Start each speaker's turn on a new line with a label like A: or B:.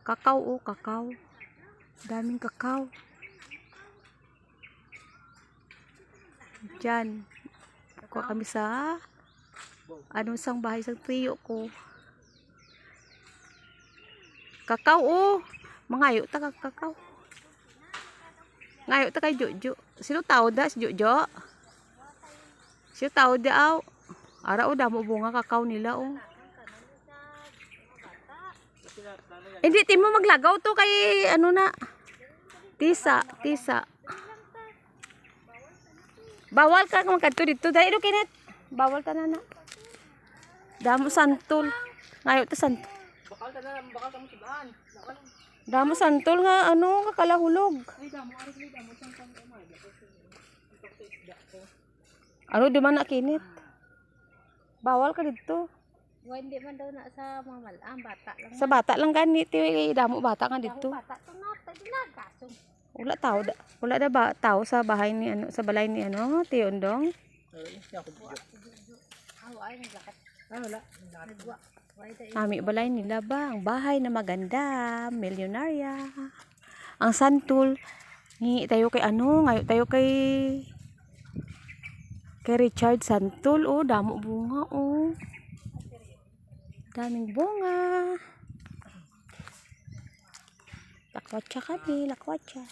A: Kakao oh, kakao. Daming kakao. Diyan. Kuha kami sa ano sang bahay sa tiyo ko. Kakao oh. Mangayo ta kakao. Ngayo ta kay Jojo. Sino tao da si Jojo? Sino tao da aw? Ara o damo bunga kakao nila oh. Hindi timo maglagaw to kay ano na. Tisa, tisa. Bawal ka kung kadto dito dahil kinit. Bawal ka na na. Damo santol. Ngayo ta santol.
B: Bakal ka na, bakal ka mo. Bakal.
A: Damo santol nga ano kakalahulog.
B: Ay, damo, aras may damo, may.
A: Ano di man nakinit. Bawal ka dito.
C: Wa hindi man daw na sa mga malang bata lang.
A: Sa bata lang gani ti damo bata nga dito.
C: Bata to na ta.
A: Wala tao da. Wala da ba tao sa bahay ni ano sa balay ni ano
B: ay
C: naglakat.
B: Ah,
A: Kami balay nila ba ang bahay na maganda, milyonarya. Ang santol ni tayo kay ano, ngayon tayo kay kay Richard Santol oh, damo bunga oh. Daming bunga. Lakwatsa kami, lakwatsa.